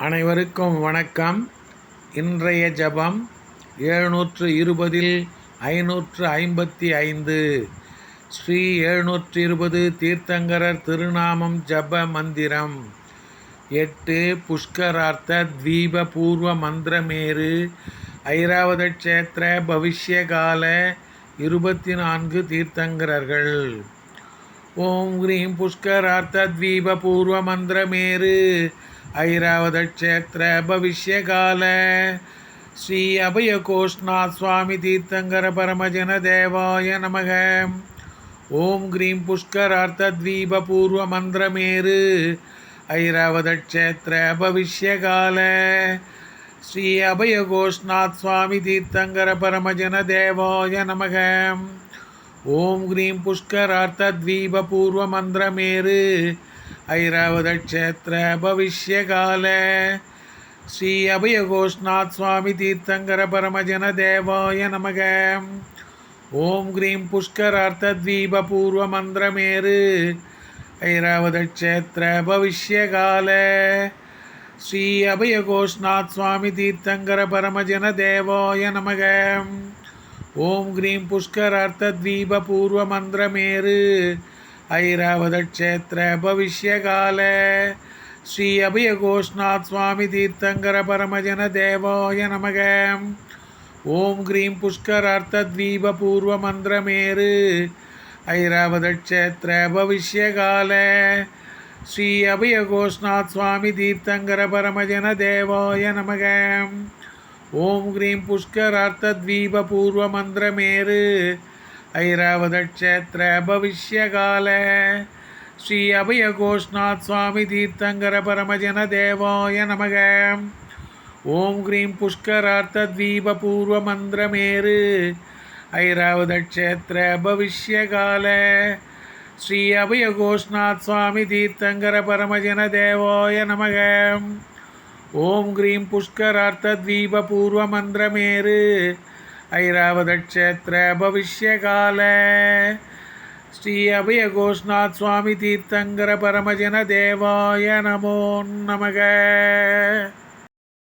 அனைவருக்கும் வணக்கம். இன்றைய ஜபம் எழுநூற்று இருபதில் ஐநூற்று ஐம்பத்தி ஐந்து. ஸ்ரீ எழுநூற்று இருபது தீர்த்தங்கரர் திருநாமம் ஜப மந்திரம். எட்டு புஷ்கரார்த்த தீப பூர்வ மந்திரமேரு ஐராவத க்ஷேத்திர பவிஷ்யகால இருபத்தி நான்கு தீர்த்தங்கரர்கள். ஓம் ஹ்ரீம் புஷ்கரார்த்த தீப பூர்வ மந்திரமேரு ஐராவத க்ஷேத்திர பவிஷ்யகால ஸ்ரீ அபயகோஷ்நாத் சுவாமி தீர்த்தங்கர பரமஜன தேவாய நமக. ஓம் ஹ்ரீம் புஷ்கரார்த்த தீப பூர்வ மந்திரமேரு ஐராவத க்ஷேத்திர பவிஷ்யகால ஸ்ரீ அபயகோஷ்நாத் சுவாமி தீர்த்தங்கர பரமஜன தேவாய நமக. ஓம் ஹ்ரீம் புஷ்கரார்த்த பவிஷ்யகால ஸ்ரீ அபயகோஷ்நாத் சுவாமி தீர்த்தங்கர பரமஜன தேவாய நமக. ஓம் கிரீம் புஷ்கரார்த்த தீப பூர்வ மந்திரமேரு ஐராவத பவிஷ்யகால ஸ்ரீ அபயகோஷ்நாத் சுவாமி தீர்த்தங்கர பரமஜன தேவாய நமக. ஓம் கிரீம் புஷ்கரார்த்த தீப பூர்வ மந்திரமேரு ஐராவத க்ஷேத்திர பவிஷ்யகால. ஸ்ரீ அபயகோஷ்நாத் சுவாமி தீர்த்தங்கர பரமஜன தேவாய நமக. ஓம் கிரீம் புஷ்கரார்த்த தீப பூர்வ மந்திரமேரு ஐராவத க்ஷேத்திர பவிஷ்யகால. ஸ்ரீ அபயகோஷ்நாத் சுவாமி தீர்த்தங்கர பரமஜன தேவாய நமக. ஓம் கிரீம் புஷ்கரார்த்த தீப பூர்வ மந்திரமேரு ஐராவத பவிஷ்யகால ஸ்ரீ அபயகோஷ்நாத் சுவாமி தீர்த்தங்கர பரமஜன தேவாய நமக. ஓம் ஹ்ரீம் புஷ்கரார்த்த தீப பூர்வ மந்திரமேரு ஐராவத பவிஷ்யகால ஸ்ரீ அபயகோஷ்நாத் சுவாமி தீர்த்தங்கர பரமஜன தேவாய நமக. ஓம் ஹ்ரீம் புஷ்கரார்த்த தீப பூர்வ மந்திரமேரு ஐராவதக்ஷேத்திர பவிஷ்யகால ஸ்ரீ அபய கோஷ்நாத் சுவாமி தீர்த்தங்கர பரமஜன தேவாய நமோ நமக